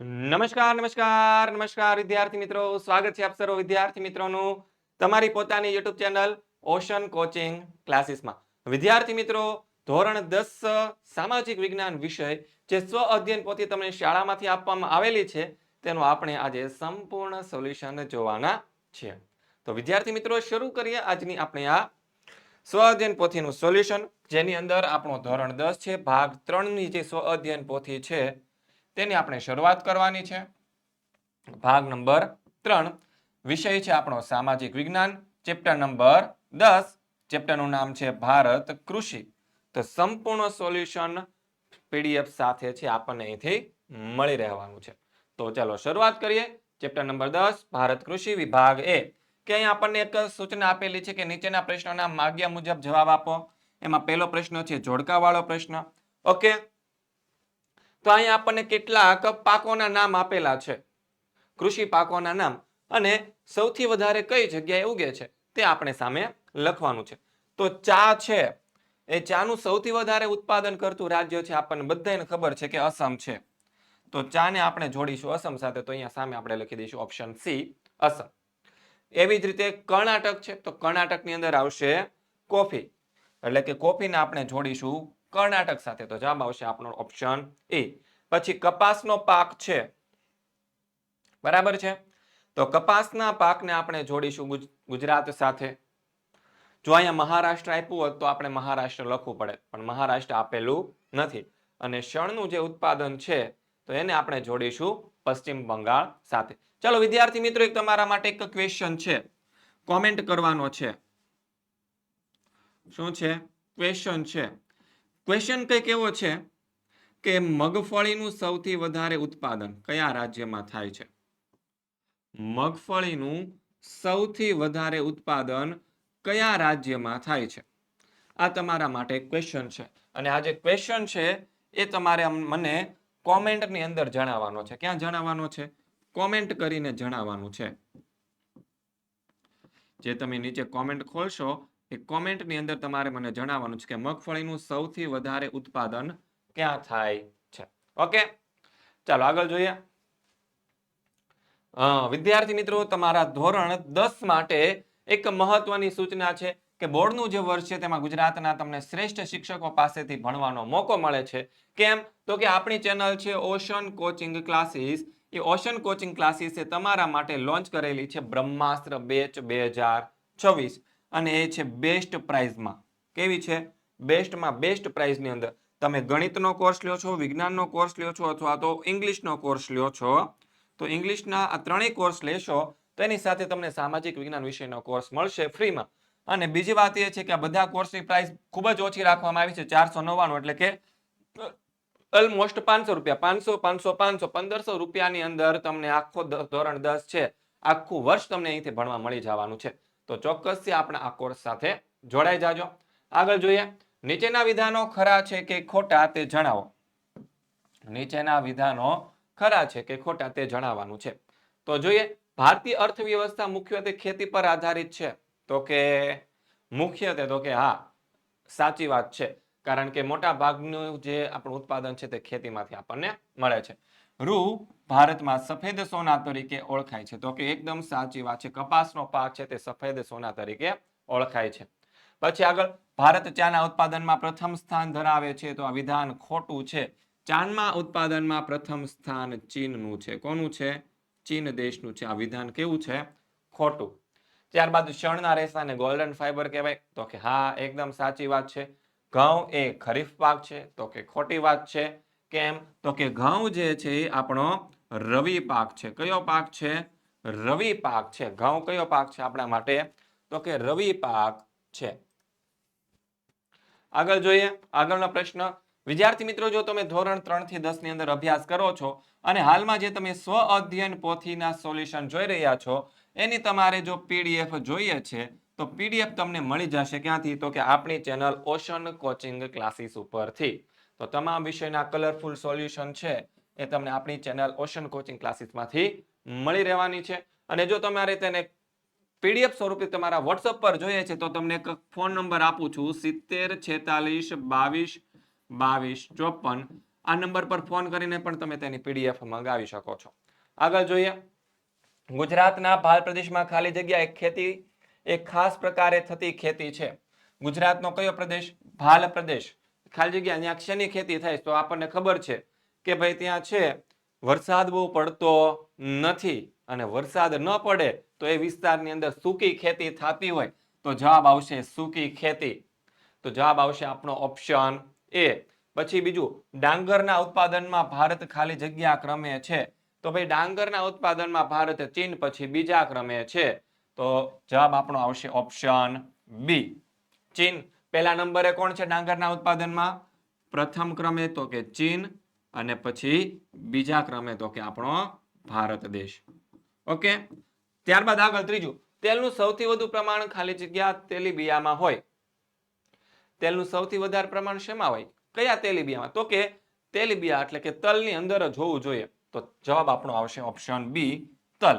નમસ્કાર નમસ્કાર નમસ્કાર વિદ્યાર્થી મિત્રો. સ્વાગત છે આપ સર્વ વિદ્યાર્થી મિત્રોનું તમારી પોતાની યુટ્યુબ ચેનલ ઓશન કોચિંગ ક્લાસીસમાં. વિદ્યાર્થી મિત્રો, ધોરણ દસ, સામાજિક વિજ્ઞાન વિષય જે સ્વ અધ્યયન પોથી તમને શાળામાંથી આપવામાં આવેલી છે, તેનું આપણે આજે સંપૂર્ણ સોલ્યુશન જોવાના છીએ. તો વિદ્યાર્થી મિત્રો, શરૂ કરીએ આજની આપણે આ સ્વ અધ્યયન પોથીનું સોલ્યુશન. જેની અંદર આપણો ધોરણ દસ છે, ભાગ ત્રણની જે સ્વ અધ્યયન પોથી છે તેની આપણે શરૂઆત કરવાની છે. ભાગ નંબર ત્રણ. વિષય છે આપણો સામાજિક વિજ્ઞાન. ચેપ્ટર નંબર દસ. ચેપ્ટરનું નામ છે ભારત કૃષિ. તો સંપૂર્ણ સોલ્યુશન પીડીએફ સાથે છે આપણને અહીંથી મળી રહેવાનું છે. તો ચાલો શરૂઆત કરીએ. ચેપ્ટર નંબર દસ, ભારત કૃષિ વિભાગ એ. કે અહીં આપણને એક સૂચના આપેલી છે કે નીચેના પ્રશ્નોના માગ્યા મુજબ જવાબ આપો. એમાં પહેલો પ્રશ્ન છે, જોડકાવાળો પ્રશ્ન. ઓકે તો અહીંયા આપણને કેટલાક પાકોના નામ આપેલા છે. કૃષિ પાકોના નામ. અને સૌથી વધારે કઈ જગ્યાએ ઉગે છે તે આપણે સામે લખવાનું છે. તો ચા છે. એ ચાનું સૌથી વધારે ઉત્પાદન કરતું રાજ્ય છે આપણને બધાને ખબર છે કે અસમ છે. તો ચાને આપણે જોડીશું અસમ સાથે. તો અહીંયા સામે આપણે લખી દઈશું ઓપ્શન સી, અસમ. એવી જ રીતે કર્ણાટક છે. તો કર્ણાટકની અંદર આવશે કોફી. એટલે કે કોફીને આપણે જોડીશું કર્ણાટક સાથે. તો જવાબ આવશે આપણો ઓપ્શન એ પછી કપાસનો પાક છે. બરાબર છે? તો કપાસના પાકને આપણે જોડીશું ગુજરાત સાથે. જો અહીંયા મહારાષ્ટ્ર આપ્યું હોત તો આપણે મહારાષ્ટ્ર લખવું પડે, પણ મહારાષ્ટ્ર આપેલું નથી. અને શણનું જે ઉત્પાદન છે, તો એને આપણે જોડીશું પશ્ચિમ બંગાળ સાથે. ચાલો વિદ્યાર્થી મિત્રો, એક તમારા માટે એક ક્વેશ્ચન છે. કોમેન્ટ કરવાનો છે. શું છે? ક્વેશ્ચન છે. ક્વેશ્ચન કંઈક એવો છે કે મગફળીનું સૌથી વધારે ઉત્પાદન કયા રાજ્યમાં થાય છે? મગફળીનું સૌથી વધારે ઉત્પાદન કયા રાજ્યમાં થાય છે? આ તમારા માટે ક્વેશ્ચન છે. અને આ જે ક્વેશ્ચન છે એ તમારે મને કોમેન્ટની અંદર જણાવવાનો છે. ક્યાં જણાવવાનો છે? કોમેન્ટ કરીને જણાવવાનું છે. જે તમે નીચે કોમેન્ટ ખોલશો એ કોમેન્ટની અંદર તમારે મને જણાવવાનું છે કે મગફળીનું સૌથી વધારે ઉત્પાદન ક્યાં થાય છે? ઓકે? ચાલો, આગળ જોઈએ. વિદ્યાર્થી મિત્રો, તમારા ધોરણ દસ માટે એક મહત્વની સૂચના છે કે બોર્ડનું જે વર્ષ છે, તેમાં ગુજરાતના તમને શ્રેષ્ઠ શિક્ષકો પાસેથી ભણવાનો મોકો મળે છે. કેમ? તો કે આપણી ચેનલ છે ઓશન કોચિંગ ક્લાસીસ. એ ઓશન કોચિંગ ક્લાસીસે તમારા માટે લોન્ચ કરેલી છે બ્રહ્માસ્ત્ર બેચ બે હજાર છવ્વીસ. અને એ છે બેસ્ટ પ્રાઇઝમાં કેવી છે? બેસ્ટમાં બેસ્ટ પ્રાઇઝની અંદર તમે ગણિતનો કોર્સ લ્યો છો, વિજ્ઞાનનો કોર્સ લ્યો છો અથવા તો ઇંગ્લિશનો કોર્સ લ્યો છો, તો ઇંગ્લિશના આ ત્રણેય કોર્સ લેશો, તો એની સાથે તમને સામાજિક વિજ્ઞાન વિષયનો કોર્સ મળશે ફ્રીમાં અને બીજી વાત એ છે કે આ બધા કોર્સની પ્રાઇસ ખૂબ જ ઓછી રાખવામાં આવી છે, ચારસો નવ્વાણું એટલે કે ઓલમોસ્ટ પાંચસો રૂપિયા. પાંચસો પાંચસો પાંચસો, પંદરસો રૂપિયાની અંદર તમને આખો ધોરણ દસ છે. આખું વર્ષ તમને અહીંથી ભણવા મળી જવાનું છે. તો ચોક્કસથી આપણે આ કોર્સ સાથે જોડાઈ જાજો. આગળ જોઈએ. નીચેના વિધાનો ખરા છે કે ખોટા તે જણાવો. નીચેના વિધાનો ખરા છે કે ખોટા તે જણાવવાનું છે. તો જોઈએ. ભારતીય અર્થવ્યવસ્થા મુખ્યત્વે ખેતી પર આધારિત છે. તો કે મુખ્યત્વે તો કે હા, સાચી વાત છે. કારણ કે મોટા ભાગનું જે આપણું ઉત્પાદન છે તે ખેતીમાંથી આપણને મળે છે. રૂ ભારતમાં સફેદ સોના તરીકે ઓળખાય છે. તો કે એકદમ સાચી વાત છે. કપાસનો પાક છે તે સફેદ સોના તરીકે ઓળખાય છે. પછી આગળ, ભારત ચાના ઉત્પાદનમાં પ્રથમ સ્થાન ધરાવે છે તો આ વિધાન ખોટું છે. ચાનમાં ઉત્પાદનમાં પ્રથમ સ્થાન ચીનનું છે. કોનું છે? ચીન દેશનું છે. આ વિધાન કેવું છે? ખોટું. ત્યારબાદ શણના રેસાને ગોલ્ડન ફાઈબર કહેવાય. તો કે હા, એકદમ સાચી વાત છે. ઘઉં એ ખરીફ પાક છે. તો કે ખોટી વાત છે. કેમ? તો કે ઘઉં જે છે એ આપણો રવિ પાક છે. કયો પાક છે? રવિ પાક છે. ઘઉં કયો પાક છે આપણા માટે? તો કે રવિ પાક છે. આગળ જોઈએ. આગળનો પ્રશ્ન. વિદ્યાર્થી મિત્રો, જો તમે ધોરણ ત્રણથી દસની અંદર અભ્યાસ કરો છો અને હાલમાં જે તમે સ્વ અધ્યયન પોથીના સોલ્યુશન જોઈ રહ્યા છો, એની તમારે જો પીડીએફ જોઈએ છે, તો પીડીએફ તમને મળી જશે ક્યાંથી? તો કે આપણી ચેનલ ઓશન કોચિંગ ક્લાસીસ ઉપરથી. તો તમામ વિષયના કલરફુલ સોલ્યુશન છે એ તમને આપણી ચેનલ ઓશન કોચિંગ ક્લાસીસમાંથી મળી રહેવાની છે. અને જો તમારે તેને પીડીએફ સ્વરૂપે તમારા વોટ્સઅપ પર જોઈએ છે, તો તમને એક ફોન નંબર આપું છું, સિત્તેર, છેતાલીસ, બાવીસ બાવીસ, ચોપન. આ નંબર પર ફોન કરીને પણ તમે તેની પીડીએફ મંગાવી શકો છો. આગળ જોઈએ. ગુજરાતના ભાલ પ્રદેશમાં ખાલી જગ્યા એક ખેતી, એક ખાસ પ્રકારે થતી ખેતી છે. ગુજરાતનો કયો પ્રદેશ? ભાલ પ્રદેશ. ખાલી જગ્યા અહીંયા શેની ખેતી થાય તો આપણને ખબર છે કે ભાઈ ત્યાં છે, વરસાદ બહુ પડતો નથી અને વરસાદ ન પડે તો એ વિસ્તારની અંદર સૂકી ખેતી થતી હોય તો જવાબ આવશે સૂકી ખેતી. તો જવાબ આવશે આપણો ઓપ્શન એ. પછી બીજું, ડાંગરના ઉત્પાદનમાં ભારત ખાલી જગ્યા ક્રમે છે. તો ભાઈ ડાંગરના ઉત્પાદનમાં ભારત ચીન પછી બીજા ક્રમે છે. તો જવાબ આપણો આવશે ઓપ્શન બી. ચીન પહેલા નંબરે કોણ છે ડાંગરના ઉત્પાદનમાં? પ્રથમ ક્રમે તો કે ચીન અને પછી બીજા ક્રમે તો કે આપણો ભારત દેશ. ઓકે? ત્યારબાદ આગળ ત્રીજું. તેલનું સૌથી વધુ પ્રમાણ ખાલી જગ્યા તેલીબિયામાં હોય. તેલનું સૌથી વધારે પ્રમાણ શેમાં હોય? કયા તેલીબિયામાં? તો કે તેલીબિયા એટલે કે તલની અંદર જ હોવું જોઈએ. તો જવાબ આપણો આવશે ઓપ્શન બી, તલ.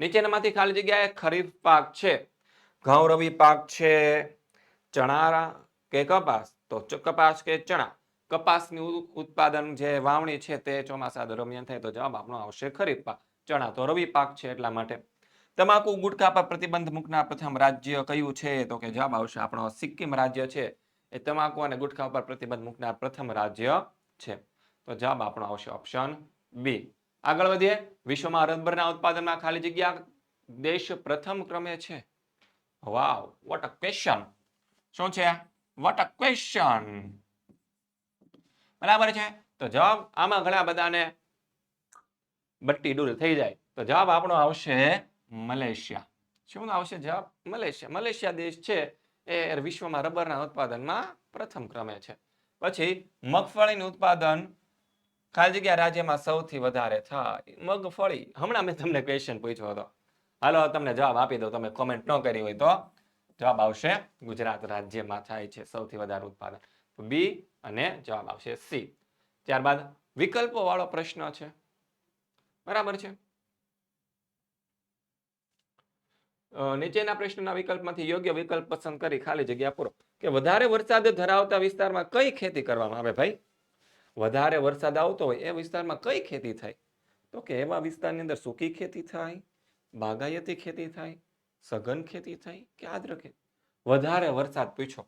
નીચેનામાંથી ખાલી જગ્યાએ ખરીફ પાક છે. ઘઉં રવિ પાક છે ચણા કે કપાસ? તો કપાસ કે ચણા? કપાસની ઉત્પાદન જે વાવણી છે તે ચોમાસા દરમિયાન થાય તો જવાબ આપણો આવશે ખરીફ પાક. ચણા તો રવિ પાક છે એટલા માટે. તમાકુ ગુટખા પર પ્રતિબંધ મૂકનાર પ્રથમ રાજ્ય કયું છે? તો કે જવાબ આવશે આપણો સિક્કિમ રાજ્ય છે. એ તમાકુ અને ગુટખા પર પ્રતિબંધ મૂકનાર પ્રથમ રાજ્ય છે. તો જવાબ આપણો આવશે ઓપ્શન બી. આગળ વધીએ. વિશ્વમાં રબરના ઉત્પાદનમાં ખાલી જગ્યા દેશ પ્રથમ ક્રમે છે. વાવ વોટ અ ક્વેશ્ચન શું છે? વોટ અ ક્વેશ્ચન બરાબર છે? તો જવાબ આમાં ઘણા બધાને બટ્ટી દૂર થઈ જાય. તો જવાબ આપણો આવશે મલેશિયા. શું આવશે જવાબ? મલેશિયા. મલેશિયા દેશ છે એ વિશ્વમાં રબરના ઉત્પાદનમાં પ્રથમ ક્રમે છે. પછી મગફળીનું ઉત્પાદન ખાલી જગ્યા રાજ્યમાં સૌથી વધારે થાય. મગફળી. હમણાં મેં તમને ક્વેશ્ચન પૂછ્યો હતો. હાલો, તમને જવાબ આપી દો તમે કોમેન્ટ ન કરી હોય તો જવાબ આવશે ગુજરાત રાજ્યમાં થાય છે સૌથી વધારે ઉત્પાદન. બી અને જવાબ આવશે સી ત્યારબાદ વિકલ્પો વાળો પ્રશ્ન છે. બરાબર છે? નીચેના પ્રશ્નના વિકલ્પમાંથી યોગ્ય વિકલ્પ પસંદ કરી ખાલી જગ્યા પૂરો. કે વધારે વરસાદ ધરાવતા વિસ્તારમાં કઈ ખેતી કરવામાં આવે ભાઈ? વધારે વરસાદ આવતો હોય એ વિસ્તારમાં કઈ ખેતી થાય? તો કે એવા વિસ્તારની અંદર સૂકી ખેતી થાય? બાગાયતી ખેતી થાય, સઘન ખેતી થાય કે આદ્ર ખેતી? વધારે વરસાદ પૂછો.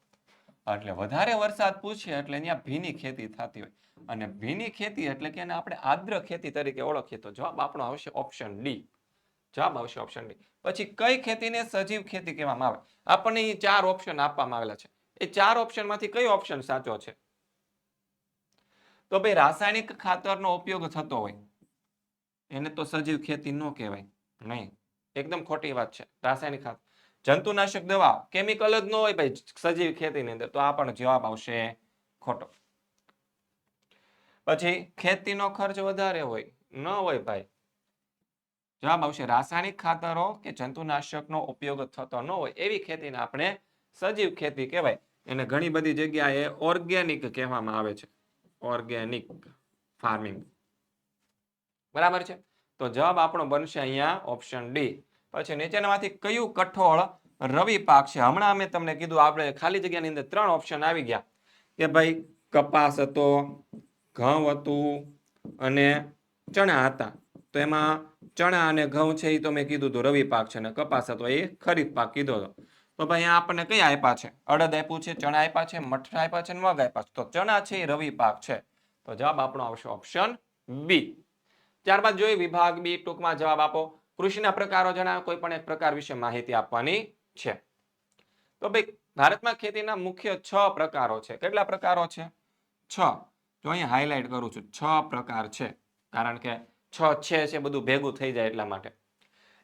એટલે વધારે વરસાદ પૂછે એટલે અહીંયા ભીની ખેતી થતી હોય. અને ભીની ખેતી એટલે કે એને આપણે આદ્ર ખેતી તરીકે ઓળખીએ તો જવાબ આપણો આવશે ઓપ્શન ડી જવાબ આવશે ઓપ્શન ડી પછી કઈ ખેતીને સજીવ ખેતી કહેવામાં આવે? આપણને ચાર ઓપ્શન આપવામાં આવેલા છે. એ ચાર ઓપ્શનમાંથી કયો ઓપ્શન સાચો છે? તો ભાઈ રાસાયણિક ખાતરનો ઉપયોગ થતો હોય, એને તો સજીવ ખેતી ન કહેવાય. નહીં. એકદમ ખોટી વાત છે. રાસાયણિક ખાતર જંતુનાશક દવા કેમિકલ જ ન હોય ભાઈ, સજીવ ખેતીની અંદર, તો આ પણ જવાબ આવશે ખોટો. પછી ખેતીનો ખર્ચ વધારે હોય, ન હોય ભાઈ, જવાબ આવશે રાસાયણિક ખાતરો કે જંતુનાશકનો ઉપયોગ થતો ન હોય, એવી ખેતીને આપણે સજીવ ખેતી કહેવાય. એને ઘણી બધી જગ્યાએ ઓર્ગેનિક કહેવામાં આવે છે. ઓર્ગેનિક ફાર્મિંગ બરાબર છે? તો જવાબ આપણો બનશે અહીંયા ઓપ્શન ડી પછી નીચેનામાંથી કયું કઠોળ રવિ પાક છે? હમણાં અમે તમને કીધું આપણે ખાલી જગ્યાની અંદર ત્રણ ઓપ્શન આવી ગયા. કે ભાઈ કપાસ હતો, ઘઉં હતું અને ચણા હતા. તો એમાં ચણા અને ઘઉં છે એ તો મેં કીધું હતું રવિ પાક છે અને કપાસ હતો, એ ખરીફ પાક કીધો હતો. તો ભાઈ અહીંયા આપણને કયા આપ્યા છે? અડદ આપ્યું છે, ચણા આપ્યા છે, મઠા આપ્યા છે મગ આપ્યા છે. તો ચણા છે એ રવિ પાક છે. તો જવાબ આપણો આવશે ઓપ્શન બી ત્યારબાદ જોઈએ વિભાગ બી ટૂંકમાં જવાબ આપો. કૃષિના પ્રકારો જણાવો, કોઈ પણ એક પ્રકાર વિશે માહિતી આપવાની છે. તો ભાઈ, ભારતમાં ખેતીના મુખ્ય છ પ્રકારો છે. કેટલા પ્રકારો છે? છ. જો અહીં હાઇલાઇટ કરું છું, છ પ્રકાર છે. કારણ કે છ છે છે બધું ભેગું થઈ જાય એટલા માટે.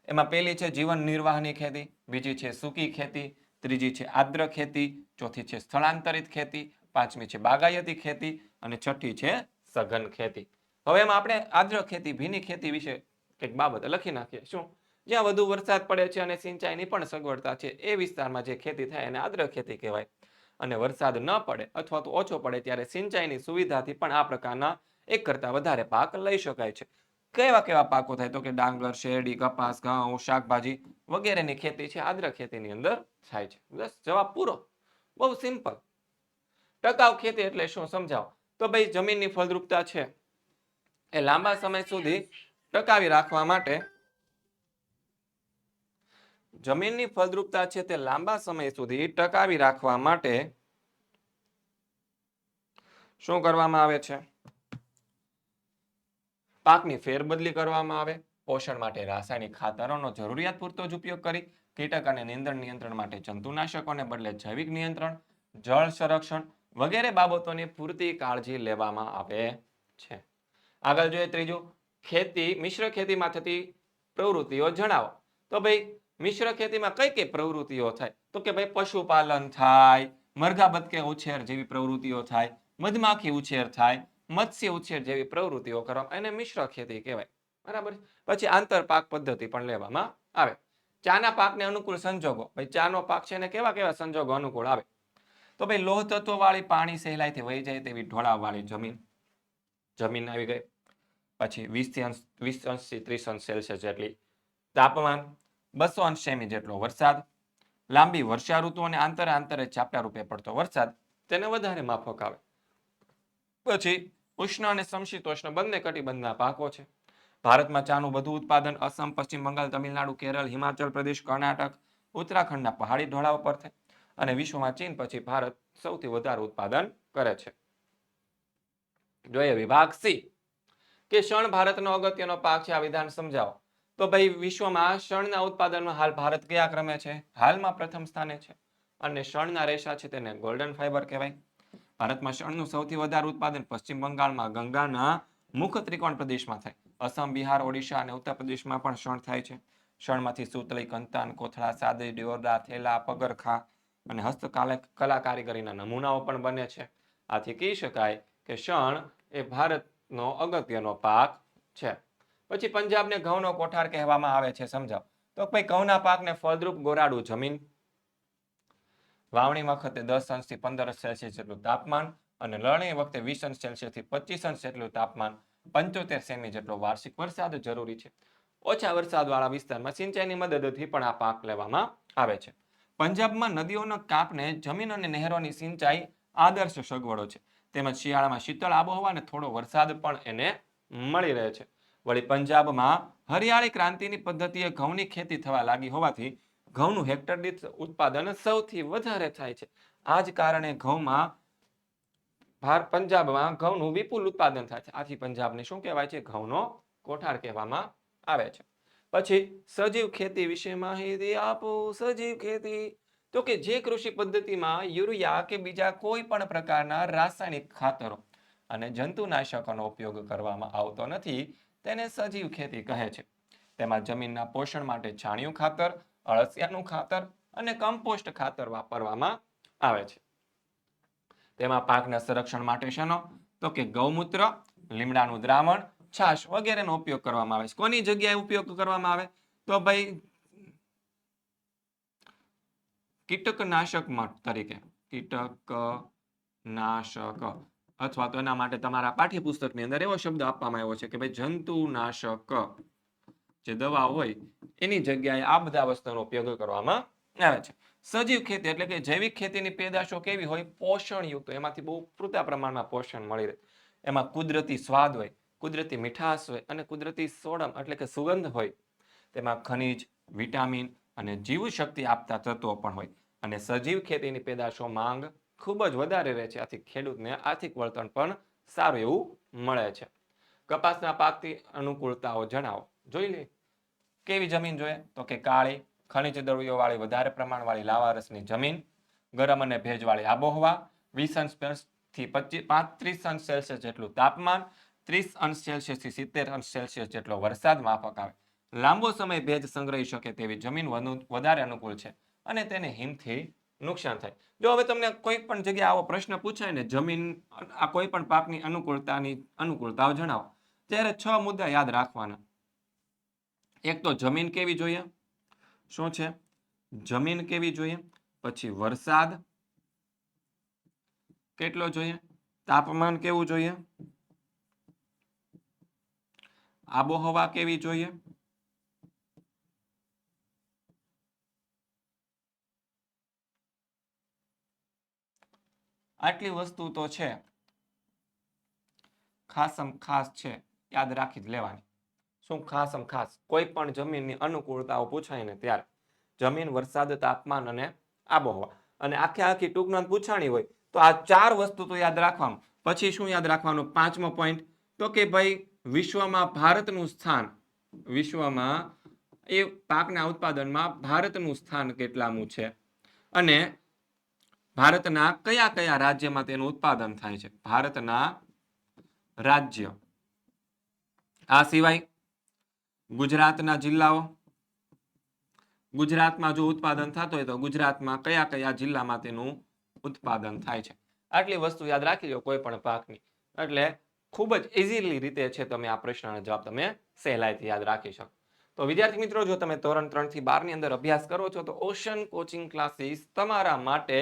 એમાં પહેલી છે જીવન નિર્વાહની ખેતી, બીજી છે સૂકી ખેતી, ત્રીજી છે આદ્ર ખેતી, ચોથી છે સ્થળાંતરિત ખેતી, પાંચમી છે બાગાયતી ખેતી અને છઠ્ઠી છે સઘન ખેતી. હવે એમાં આપણે આદ્ર ખેતી, ભીની ખેતી વિશે કંઈક બાબત લખી નાખીએ. શું? જ્યાં વધુ વરસાદ પડે છે અને સિંચાઈની પણ સગવડતા છે, એ વિસ્તારમાં જે ખેતી થાય એને આદ્ર ખેતી કહેવાય. અને વરસાદ ન પડે અથવા તો ઓછો પડે ત્યારે સિંચાઈની સુવિધાથી પણ આ પ્રકારના એક કરતાં વધારે પાક લઈ શકાય છે. કેવા કેવા પાકો થાય? તો કે ડાંગર, શેરડી, કપાસ, ઘઉં, શાકભાજી વગેરેની ખેતી છે, આદ્ર ખેતીની અંદર થાય છે. બસ, જવાબ પૂરો. બહુ સિમ્પલ. ટકાઉ ખેતી એટલે શું? સમજાવો. તો ભાઈ, જમીનની ફળદ્રુપતા છે. એ લાંબા સમય સુધી ટકાવી રાખવા માટે જમીનની ફળદ્રુપતા છે તે લાંબા સમય સુધી ટકાવી રાખવા માટે શું કરવામાં આવે છે? પાકની ફેરબદલી કરવામાં આવે, પોષણ માટે રાસાયણિક ખાતરોનો જરૂરિયાત પૂરતો જ ઉપયોગ કરી, કીટક અને નિંદણ નિયંત્રણ માટે જંતુનાશકોને બદલે જૈવિક નિયંત્રણ, જળ સંરક્ષણ વગેરે બાબતોની પૂરતી કાળજી લેવામાં આવે છે. આગળ જોઈએ ત્રીજું, ખેતી, મિશ્ર ખેતીમાં થતી પ્રવૃત્તિઓ જણાવો. તો ભાઈ, મિશ્ર ખેતીમાં કઈ કઈ પ્રવૃત્તિઓ થાય? તો કે ભાઈ, પશુપાલન થાય, મરઘા બતકે ઉછેર જેવી પ્રવૃત્તિઓ થાય, મધમાખી ઉછેર થાય, મત્સ્ય ઉછેર જેવી પ્રવૃત્તિઓ કરવામાં એને મિશ્ર ખેતી કહેવાય. બરાબર? પછી આંતર પાક પદ્ધતિ પણ લેવામાં આવે. ચાના પાકને અનુકૂળ સંજોગો. ભાઈ, ચાનો પાક છે એને કેવા કેવા સંજોગો અનુકૂળ આવે? તો ભાઈ લોહ તત્વો વાળી પાણી સહેલાઈથી વહી જાય તેવી ઢોળાવવાળી જમીન. જમીન આવી ગઈ. પછી વીસથી અંશ, વીસ અંશથી ત્રીસ અંશ સેલ્સિયસ જેટલી તાપમાન, બસો અંશ સેમી જેટલો વરસાદ, લાંબી વર્ષા ઋતુ અને આંતરે આંતરે ચાપ્યા રૂપે પડતો વરસાદ તેને વધારે માફક આવે. પછી ઉષ્ણ અને સમશીતોષ્ણ બંને કટિબંધના પાકો છે. ભારતમાં ચાનું વધુ ઉત્પાદન અસમ, પશ્ચિમ બંગાળ, તમિલનાડુ, કેરળ, હિમાચલ પ્રદેશ, કર્ણાટક, ઉત્તરાખંડના પહાડી ઢોળાવ પર થાય અને વિશ્વમાં ચીન પછી ભારત સૌથી વધારે ઉત્પાદન કરે છે. જોઈએ વિભાગ સી. કે શણ ભારતનો અગત્યનો પાક છે આ વિધાન સમજાવો. તો ભાઈ, વિશ્વમાં શણના ઉત્પાદનમાં હાલ ભારત કયા ક્રમે છે? હાલમાં પ્રથમ સ્થાને છે. અને શણના રેશા છે તેને ગોલ્ડન ફાઈબર કહેવાય. ભારતમાં શણનું સૌથી વધારે ઉત્પાદન પશ્ચિમ બંગાળમાં ગંગાના મુખ ત્રિકોણ પ્રદેશમાં થાય. અસમ, બિહાર, ઓડિશા અને ઉત્તર પ્રદેશમાં પણ શણ થાય છે. શણમાંથી સૂતળી, કંતાન, કોથળા, સાદી દિયોરડા થેલા, પગરખા અને હસ્તકલા કલા કારીગરીના નમૂનાઓ પણ બને છે. આથી કહી શકાય કે શણ એ ભારતનો અગત્યનો પાક છે. પછી પંજાબને ઘઉંનો કોઠાર કહેવામાં આવે છે, સમજાવ. તો ભાઈ ઘઉંના પાકને ફળદ્રુપ ગોરાડું જમીન. વાવણી વખતે દસ અંશથી પંદર અંશ સેલ્સિયસ જેટલું તાપમાન અને લણણી વખતે વીસ અંશ સેલ્સિયસથી પચીસ અંશ જેટલું તાપમાન પંચોતેર સેમી જેટલો વાર્ષિક વરસાદ જરૂરી છે. ઓછા વરસાદવાળા વિસ્તારમાં સિંચાઈની મદદથી પણ આ પાક લેવામાં આવે છે. પંજાબમાં નદીઓના કાપને જમીન અને નહેરોની સિંચાઈ આદર્શ સગવડો છે. તેમજ શિયાળામાં શીતળ આબોહવા અને થોડો વરસાદ પણ એને મળી રહે છે. વળી પંજાબમાં હરિયાળી ક્રાંતિની પદ્ધતિએ ઘઉંની ખેતી થવા લાગી હોવાથી ઘઉંનું હેક્ટર દીઠ ઉત્પાદન સૌથી વધારે થાય છે. આ જ કારણે ઘઉંમાં ભાર, પંજાબમાં ઘઉંનું વિપુલ ઉત્પાદન થાય છે. આથી પંજાબને શું કહેવાય છે? ઘઉંનો કોઠાર કહેવામાં આવે છે. પછી સજીવ ખેતી વિશે માહિતી આપો. સજીવ ખેતી તો કે જે કૃષિ પદ્ધતિમાં યુરિયા કે બીજા કોઈ પણ પ્રકારના રાસાયણિક ખાતરો અને જંતુનાશકોનો ઉપયોગ કરવામાં આવતો નથી, તેને સજીવ ખેતી કહે છે. તેમાં જમીનના પોષણ માટે છાણિયું ખાતર, અળસિયાનું ખાતર અને કમ્પોસ્ટ ખાતર વાપરવામાં આવે છે. તેમાં પાકના સંરક્ષણ માટે શેનો? તો કે ગૌમૂત્ર, લીમડાનું દ્રાવણ, છાશ વગેરેનો ઉપયોગ કરવામાં આવે છે. કોની જગ્યાએ ઉપયોગ કરવામાં આવે? તો ભાઈ કીટકનાશક તરીકે. કીટકનાશક. અથવા તો એના માટે તમારા પાઠ્યપુસ્તકની અંદર એવો શબ્દ આપવામાં આવ્યો છે કે ભાઈ જંતુનાશક. જે દવા હોય, એની જગ્યાએ આ બધા વસ્તુનો ઉપયોગ કરવામાં આવે છે. સજીવ ખેતી એટલે કે જૈવિક ખેતીની પેદાશો કેવી હોય, પોષણયુક્ત, એમાંથી બહુ પૂરતા પ્રમાણમાં પોષણ મળી રહે. એમાં કુદરતી સ્વાદ હોય, કુદરતી મીઠાશ હોય અને કુદરતી સોડમ એટલે કે સુગંધ હોય. તેમાં ખનિજ, વિટામિન અને જીવશક્તિ આપતા તત્વો પણ હોય. અને સજીવ ખેતીની પેદાશો માંગ ખૂબ જ વધારે રહે છે. આથી ખેડૂતને આર્થિક વળતર પણ સારું એવું મળે છે. કપાસના પાકથી અનુકૂળતાઓ જણાવો. જોઈ લે, કેવી જમીન જોઈએ? તો કે કાળી, ખનિજ દ્રવ્યો વાળી વધારે પ્રમાણવાળી લાવારસની જમીન, ગરમ અને ભેજવાળી આબોહવા, વીસ અંશથી પચીસ પાંત્રીસ અંશ સેલ્સિયસ જેટલું તાપમાન, ત્રીસ અંશ સેલ્સિયસથી સિત્તેર અંશ સેલ્સિયસ જેટલો વરસાદ માફક આવે. લાંબો સમય ભેજ સંગ્રહી શકે તેવી જમીન વધુ- વધારે અનુકૂળ છે. અને તેને હિમથી નુકસાન થાય. જો હવે તમને કોઈ પણ જગ્યાએ આવો પ્રશ્ન પૂછાય ને જમીન આ કોઈ પણ પાકની અનુકૂળતાની અનુકૂળતાઓ જણાવો. ત્યારે છ મુદ્દા યાદ રાખવાના. એક તો જમીન કેવી જોઈએ? શું છે? જમીન કેવી જોઈએ? પછી વરસાદ કેટલો જોઈએ? તાપમાન કેવું જોઈએ? આબોહવા કેવી જોઈએ? આટલી વસ્તુ તો છે. ખાસમ ખાસ છે. યાદ રાખી જ લેવાની. શું ખાસમ ખાસ? કોઈ પણ જમીનની અનુકૂળતાઓ પૂછાય ને ત્યારે. જમીન, વરસાદ, તાપમાન અને આબોહવા. અને આખે આખી ટૂંકમાં પૂછાણી હોય તો આ ચાર વસ્તુ તો યાદ રાખવાનું. પછી શું યાદ રાખવાનું? પાંચમો પોઈન્ટ તો કે ભાઈ, વિશ્વમાં ભારતનું સ્થાન. વિશ્વમાં એ પાકના ઉત્પાદનમાં ભારતનું સ્થાન કેટલામું છે? અને ભારતના કયા કયા રાજ્યમાં તેનું ઉત્પાદન થાય છે? ભારતના રાજ્ય. આ સિવાય ગુજરાતના જિલ્લાઓ. ગુજરાતમાં જો ઉત્પાદન થતું હોય તો ગુજરાતમાં કયા કયા જિલ્લામાં તેનું ઉત્પાદન થાય છે? આટલી વસ્તુ યાદ રાખી લો, કોઈ પણ પાકની. એટલે ખૂબ જ ઇઝીલી રીતે છે તમે આ પ્રશ્નનો જવાબ તમે સહેલાઈથી યાદ રાખી શકો. તો વિદ્યાર્થી મિત્રો, જો તમે ધોરણ ત્રણથી બારની અંદર અભ્યાસ કરો છો, તો ઓશન કોચિંગ ક્લાસીસ તમારા માટે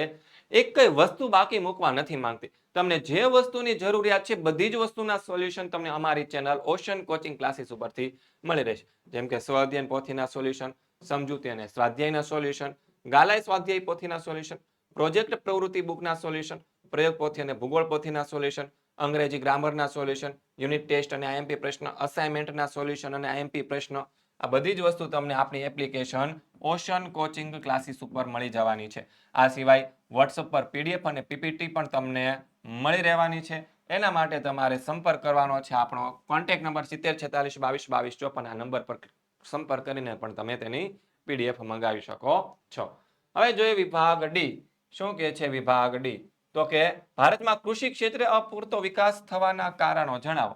એક વસ્તુ બાકી મૂકવા નથી માંગતી. તમને જે વસ્તુની જરૂરિયાત છે, બધી જ વસ્તુના સોલ્યુશન તમને અમારી ચેનલ ઓશન કોચિંગ ક્લાસીસ ઉપરથી મળી રહેશે. જેમ કે સ્વાધ્યાય પોથીના સોલ્યુશન, સમજૂતી અને સ્વાધ્યાયના સોલ્યુશન, ગાલાય સ્વાધ્યાય પોથીના સોલ્યુશન, પ્રોજેક્ટ પ્રવૃત્તિ બુકના સોલ્યુશન, પ્રયોગ પોથી અને ભૂગોળ પોથીના સોલ્યુશન, અંગ્રેજી ગ્રામરના સોલ્યુશન, યુનિટ ટેસ્ટ અને આઈએમપી પ્રશ્ન અસાઇનમેન્ટના સોલ્યુશન અને આઈએમપી પ્રશ્ન આ બધી જ વસ્તુ તમને આપણી એપ્લિકેશન ઓશન કોચિંગ ક્લાસીસ ઉપર મળી જવાની છે. આ સિવાય વોટ્સઅપ પર પીડીએફ અને પીપીટી પણ તમને મળી રહેવાની છે. એના માટે તમારે સંપર્ક કરવાનો છે આપણો કોન્ટેક્ટ નંબર સિત્તેર છેતાલીસ બાવીસ બાવીસ ચોપન. આ નંબર પર સંપર્ક કરીને પણ તમે તેની પીડીએફ મંગાવી શકો છો. હવે જોઈએ વિભાગ ડી શું કે છે વિભાગ ડી તો કે ભારતમાં કૃષિ ક્ષેત્રે અપૂરતો વિકાસ થવાના કારણો જણાવો.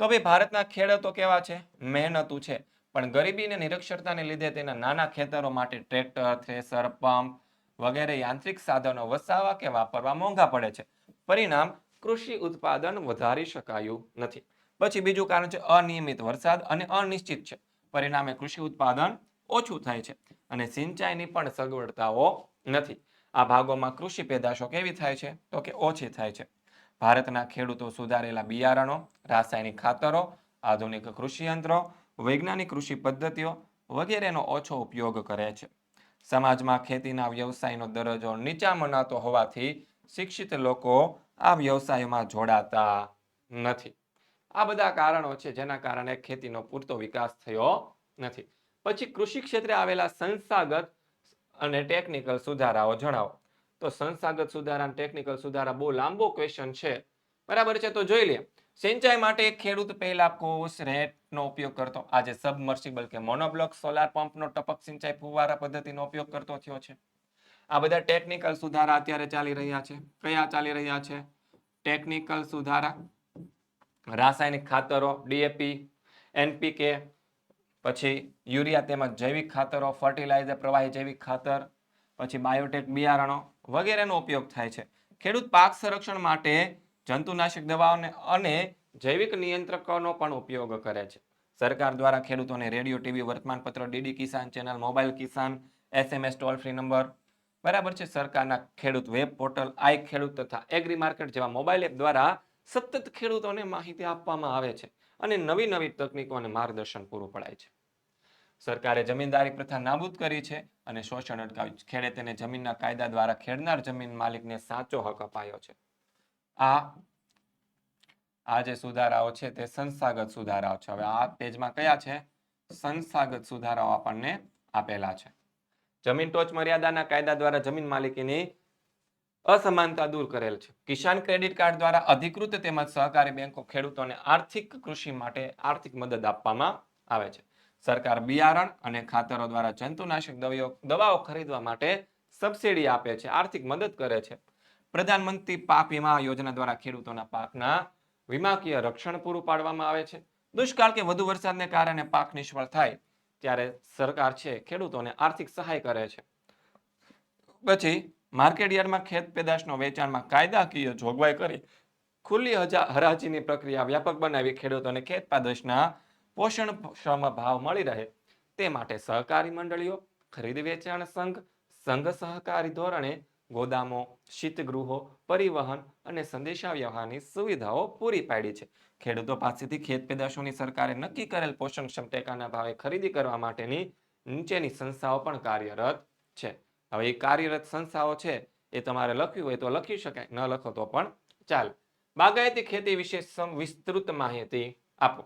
તો ભાઈ ભારતના ખેડૂતો કેવા છે? મહેનતુ છે. પણ ગરીબી અને નિરક્ષરતાને લીધે તેના નાના ખેતરો માટે ટ્રેક્ટર, થ્રેસર, પંપ વગેરે યાંત્રિક સાધનો વસાવવા કે વાપરવા મોંઘા પડે છે. પરિણામ, કૃષિ ઉત્પાદન વધારી શકાયું નથી. પછી બીજું કારણ છે અનિયમિત વરસાદ અને અનિશ્ચિત છે. પરિણામે કૃષિ ઉત્પાદન ઓછું થાય છે અને સિંચાઈની પણ સગવડતાઓ નથી. આ ભાગોમાં કૃષિ પેદાશો કેવી થાય છે? તો કે ઓછી થાય છે. ભારતના ખેડૂતો સુધારેલા બિયારણો, રાસાયણિક ખાતરો, આધુનિક કૃષિ યંત્રો વૈજ્ઞાનિક કૃષિ પદ્ધતિઓ વગેરેનો ઓછો ઉપયોગ કરે છે. સમાજમાં ખેતીના વ્યવસાયનો દરજ્જો નીચા મનાતો હોવાથી શિક્ષિત લોકો આ વ્યવસાયમાં જોડાતા નથી. આ બધા કારણો છે જેના કારણે ખેતીનો પૂરતો વિકાસ થયો નથી. પછી કૃષિ ક્ષેત્રે આવેલા સંસ્થાગત અને ટેકનિકલ સુધારાઓ જણાવો. તો સંસ્થાગત સુધારા ટેકનિકલ સુધારા બહુ લાંબો ક્વેશ્ચન છે. બરાબર છે? તો જોઈ લઈએ સિંચાઈ માટે ખેડૂત પહેલા કોષ, રેટનો ઉપયોગ કરતો. આજે સબમર્સિબલ કે મોનોબ્લોક સોલાર પંપનો ટપક સિંચાઈ ફુવારા પદ્ધતિનો ઉપયોગ કરતો થયો છે. આ બધા ટેકનિકલ સુધારા અત્યારે ચાલી રહ્યા છે. કયા ચાલી રહ્યા છે? ટેકનિકલ સુધારા. રાસાયણિક ખાતરો, ડીએપી, એનપીકે, પછી યુરિયા તેમજ જૈવિક ખાતરો, ફર્ટિલાઇઝર, પ્રવાહી જૈવિક ખાતર, પછી બાયોટેક બિયારણો વગેરેનો ઉપયોગ થાય છે. ખેડૂત પાક સંરક્ષણ માટે જંતુનાશક દવાઓને અને જૈવિક નિયંત્રકોનો પણ ઉપયોગ કરે છે. સરકાર દ્વારા ખેડૂતોને radio, TV, વર્તમાનપત્ર, DD Kisan channel, mobile Kisan, SMS toll free number. બરાબર છે, સરકારના ખેડૂત વેબ પોર્ટલ, આઈ ખેડૂત તથા એગ્રી માર્કેટ જેવા મોબાઈલ એપ દ્વારા સતત ખેડૂતોને માહિતી આપવામાં આવે છે અને નવી નવી તકનીકો અને માર્ગદર્શન પૂરું પડાય છે. સરકારે જમીનદારી પ્રથા નાબૂદ કરી છે અને શોષણ અટકાવ્યું ખેડે તેને જમીનના કાયદા દ્વારા ખેડનાર જમીન માલિકને સાચો હક અપાયો છે. આ આ જે સુધારાઓ છે તે સંસ્થાગત સુધારાઓ છે. હવે આ પેજમાં કયા છે? સંસ્થાગત સુધારાઓ આપણને આપેલા છે. જમીન ટોચ મર્યાદાના કાયદા દ્વારા જમીન માલિકીની અસમાનતા દૂર કરેલ છે. કિસાન ક્રેડિટ કાર્ડ દ્વારા અધિકૃત તેમજ સહકારી બેંકો ખેડૂતોને આર્થિક કૃષિ માટે આર્થિક મદદ આપવામાં આવે છે. સરકાર બિયારણ અને ખાતરો દ્વારા જંતુનાશક દવાઓ દવાઓ ખરીદવા માટે સબસિડી આપે છે, આર્થિક મદદ કરે છે. પ્રધાનમંત્રી પાક વીમા યોજના દ્વારા ખેડૂતોના પાકના વીમાકીય રક્ષણ પૂરું પાડવામાં આવે છે. દુષ્કાળ કે વધુ વરસાદને કારણે પાક નિષ્ફળ થાય ત્યારે સરકાર છે, ખેડૂતોને આર્થિક સહાય કરે છે. પછી માર્કેટ યાર્ડમાં ખેત પેદાશનો વેચાણમાં કાયદાકીય જોગવાઈ કરી ખુલ્લી હજા, હરાજીની પ્રક્રિયા વ્યાપક બનાવી ખેડૂતોને ખેત પેદાશના પોષણક્ષમ ભાવ મળી રહે. તે માટે સહકારી મંડળીઓ, ખરીદ વેચાણ સંઘ સંઘ સહકારી ધોરણે ગોદામો, શીતગૃહો, પરિવહન અને સંદેશા વ્યવહારની સુવિધાઓ પૂરી પાડી છે. ખેડૂતો પાસેથી ખેત પેદાશોની સરકારે નક્કી કરેલ પોષણક્ષમ ટેકાના ભાવે ખરીદી કરવા માટેની નીચેની સંસ્થાઓ પણ કાર્યરત છે. હવે એ કાર્યરત સંસ્થાઓ છે, એ તમારે લખ્યું હોય તો લખી શકાય, ન લખો તો પણ ચાલે. બાગાયતી ખેતી વિશે વિસ્તૃત માહિતી આપો.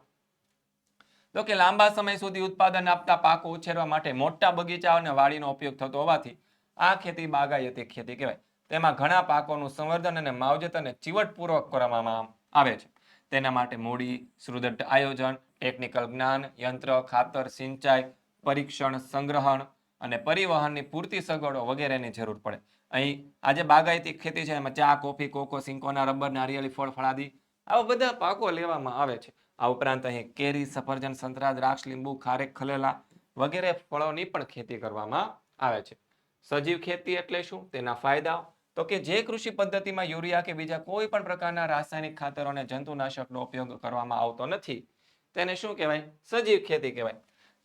તો કે લાંબા સમય સુધી ઉત્પાદન આપતા પાકો ઉછેરવા માટે મોટા બગીચા અને વાડીનો ઉપયોગ થતો હોવાથી આ ખેતી બાગાયતી ખેતી કહેવાય. તેમાં ઘણા પાકોનું સંવર્ધન અને માવજત અને ચીવટપૂર્વક કરવામાં આવે છે. તેના માટે મૂડી, સુદૃઢ આયોજન ટેકનિકલ જ્ઞાન, યંત્ર, ખાતર, સિંચાઈ, પરીક્ષણ, સંગ્રહણ અને પરિવહનની પૂરતી સગવડો વગેરેની જરૂર પડે. અહીં આજે બાગાયતી ખેતી છે, એમાં ચા, કોફી, કોકો, સિંકોના રબર, નારિયેળી, ફળ, ફળાદી આવા બધા પાકો લેવામાં આવે છે. આ ઉપરાંત અહીં કેરી, સફરજન સંતરા દ્રાક્ષ, લીંબુ, ખારેક, ખલેલા વગેરે ફળોની પણ ખેતી કરવામાં આવે છે. સજીવ ખેતી એટલે શું? તેના ફાયદાઓ તો કે જે કૃષિ પદ્ધતિમાં યુરિયા કે બીજા કોઈ પણ પ્રકારના રાસાયણિક ખાતરો અને જંતુનાશકનો ઉપયોગ કરવામાં આવતો નથી. તેને શું કહેવાય? સજીવ ખેતી કહેવાય.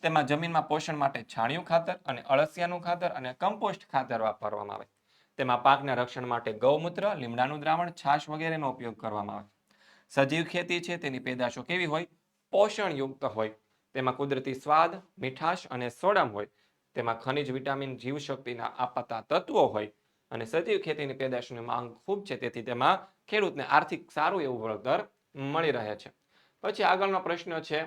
તેમાં જમીનમાં પોષણ માટે છાણિયું ખાતર અને અળસિયાનું ખાતર અને કમ્પોસ્ટ ખાતર વાપરવામાં આવે. તેમાં પાકના રક્ષણ માટે ગૌમૂત્ર, લીમડાનું દ્રાવણ, છાશ વગેરેનો ઉપયોગ કરવામાં આવે. સજીવ ખેતી છે તેની પેદાશો કેવી હોય? પોષણયુક્ત હોય. તેમાં કુદરતી સ્વાદ, મીઠાશ અને સોડમ હોય. તેમાં ખનિજ, વિટામિન, જીવશક્તિના આપતા તત્વો હોય અને સજીવ ખેતીની પેદાશની માંગ ખૂબ છે. તેથી તેમાં ખેડૂતને આર્થિક સારું એવું વળતર મળી રહે છે. પછી આગળનો પ્રશ્ન છે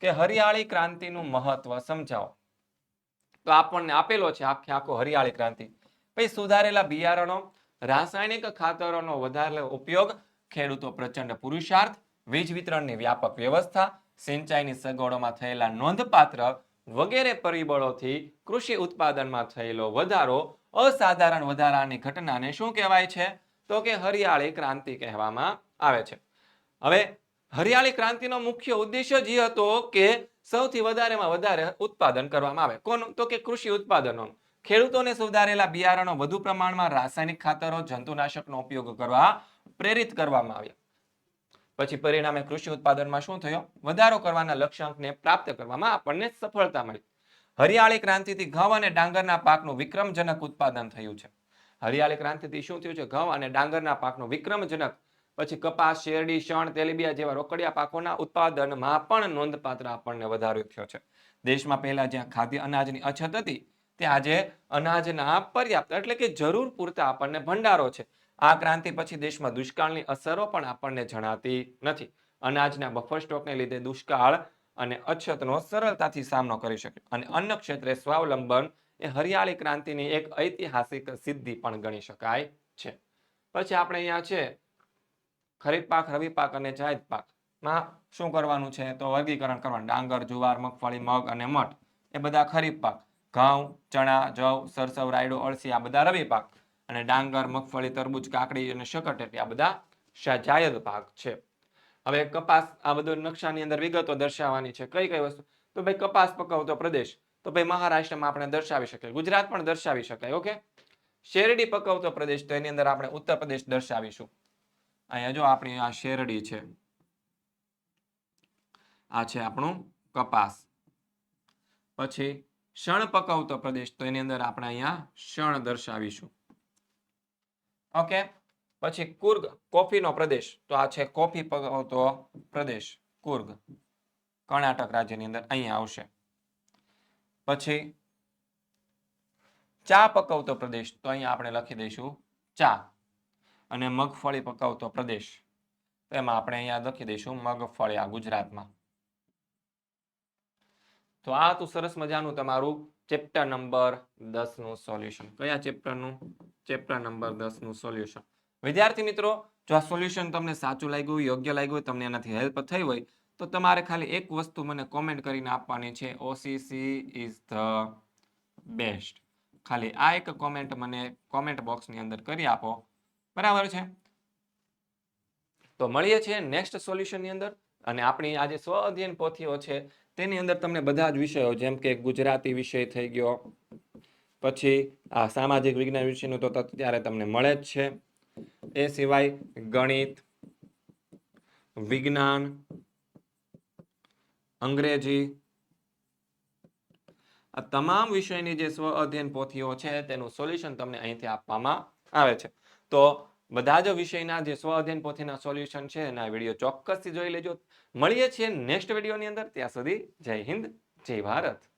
કે હરિયાળી ક્રાંતિનું મહત્વ સમજાવો. તો આપણને આપેલો છે આખે આખો હરિયાળી ક્રાંતિ. પછી સુધારેલા બિયારણો, રાસાયણિક ખાતરોનો વધારે ઉપયોગ, ખેડૂતો પ્રચંડ પુરુષાર્થ, વીજ વિતરણની વ્યાપક વ્યવસ્થા, સિંચાઈની સગવડોમાં થયેલા નોંધપાત્ર વગેરે પરિબળોથી કૃષિ ઉત્પાદનમાં થયેલો વધારો અસાધારણ વધારાની ઘટનાને શું કહેવાય છે? તો કે હરિયાળી ક્રાંતિ કહેવામાં આવે છે. હવે હરિયાળી ક્રાંતિનો મુખ્ય ઉદ્દેશ્ય જ હતો કે સૌથી વધારેમાં વધારે ઉત્પાદન કરવામાં આવે. કોનું? તો કે કૃષિ ઉત્પાદનો. ખેડૂતોને સુધારેલા બિયારણો વધુ પ્રમાણમાં રાસાયણિક ખાતરો, જંતુનાશકનો ઉપયોગ કરવા પ્રેરિત કરવામાં આવ્યા. પછી પરિણામે કૃષિ ઉત્પાદનમાં શું થયો? વધારો કરવાના લક્ષ્યાંકને પ્રાપ્ત કરવામાં આપણને સફળતા મળી. હરિયાળી ક્રાંતિથી ઘઉં અને ડાંગરના પાકનું વિક્રમજનક ઉત્પાદન થયું છે. હરિયાળી ક્રાંતિથી શું થયું છે? ઘઉં અને ડાંગરના પાકનું વિક્રમજનક, પછી કપાસ, શેરડી, શણ, તેલીબિયા જેવા રોકડિયા પાકોના ઉત્પાદનમાં પણ નોંધપાત્ર આપણને વધારો થયો છે. દેશમાં પહેલા જ્યાં ખાદ્ય અનાજની અછત હતી, ત્યાં આજે અનાજના પર્યાપ્ત એટલે કે જરૂર પૂરતા આપણને ભંડારો છે. આ ક્રાંતિ પછી દેશમાં દુષ્કાળની અસરો પણ આપણને જણાતી નથી. અનાજના બફર સ્ટોકને લીધે દુષ્કાળ અને અછતનો સરળતાથી સામનો કરી શકે. અને અન્ન ક્ષેત્રે સ્વાવલંબન એ હરિયાળી ક્રાંતિની એક ઐતિહાસિક સિદ્ધિ પણ ગણી શકાય છે. પછી આપણે અહીંયા છે, ખરીફ પાક રવિ પાક અને જાયદ પાકમાં શું કરવાનું છે? તો વર્ગીકરણ કરવાનું. ડાંગર, જુવાર, મગફળી, મગ અને મઠ. એ બધા ખરીફ પાક. ઘઉં, ચણા, જવ, સરસવ, રાયડો અળસી આ બધા રવિ પાક. અને ડાંગર, મગફળી, તરબૂચ, કાકડી અને શકરટેટી આ બધા સજાયદ જાયદ પાક છે. હવે કપાસ આ બધું નકશાની અંદર વિગતો દર્શાવવાની છે. કઈ કઈ વસ્તુ? તો ભાઈ કપાસ પકવતો પ્રદેશ. તો ભાઈ મહારાષ્ટ્રમાં આપણે દર્શાવી શકીએ. ગુજરાત પણ દર્શાવી શકાય, ઓકે? શેરડી પકવતો પ્રદેશ, તો એની અંદર આપણે ઉત્તર પ્રદેશ દર્શાવીશું. અહીંયા જો આપણી આ શેરડી છે. આ છે આપણું કપાસ. પછી શણ પકવતો પ્રદેશ, તો એની અંદર આપણે અહીંયા શણ દર્શાવીશું. ઓકે? પછી કુર્ગ કોફીનો પ્રદેશ. તો આ છે કોફી પકવતો પ્રદેશ. કુર્ગ. કર્ણાટક રાજ્યની અંદર અહીંયા આવશે. પછી ચા પકવતો પ્રદેશ. તો અહીંયા આપણે લખી દઈશું ચા. અને મગફળી પકવતો પ્રદેશ. તો એમાં આપણે અહીંયા લખી દઈશું મગફળી આ ગુજરાતમાં. તો આ તું સરસ મજાનું તમારું ચેપ્ટર નંબર દસનું સોલ્યુશન કયા ચેપ્ટરનું ચેપ્ટર નંબર દસનું સોલ્યુશન વિદ્યાર્થી મિત્રો, જો આ સોલ્યુશન તમને સાચું લાગ્યું યોગ્ય લાગ્યું તમને એનાથી હેલ્પ થઈ હોય, તો તમારે ખાલી એક વસ્તુ મને કોમેન્ટ કરીને આપવાની છે. ઓસીસી ઇઝ ધ બેસ્ટ ખાલી આ એક કોમેન્ટ મને કોમેન્ટ બોક્સની અંદર કરી આપો. બરાબર છે? તો મળીએ છીએ નેક્સ્ટ સોલ્યુશનની અંદર. અને આપણી આજે સ્વ અધ્યયન પોથીઓ છે તેની અંદર તમને બધા જ વિષયો, જેમ કે ગુજરાતી વિષય થઈ ગયો, પછી આ સામાજિક વિજ્ઞાન વિષયનું તો અત્યારે તમને મળે જ છે. એ સિવાય ગણિત, વિજ્ઞાન, અંગ્રેજી, આ તમામ વિષયની જે સ્વ, અધ્યયન પોથીઓ છે, તેનું સોલ્યુશન તમને અહીંથી આપવામાં આવે છે. તો બધા જ વિષયના જે સ્વ અધ્યયન પોથીના સોલ્યુશન છે, એના વીડિયો ચોક્કસથી જોઈ લેજો. મળીએ છીએ નેક્સ્ટ વિડીયોની અંદર. ત્યાં સુધી જય હિન્દ, જય ભારત.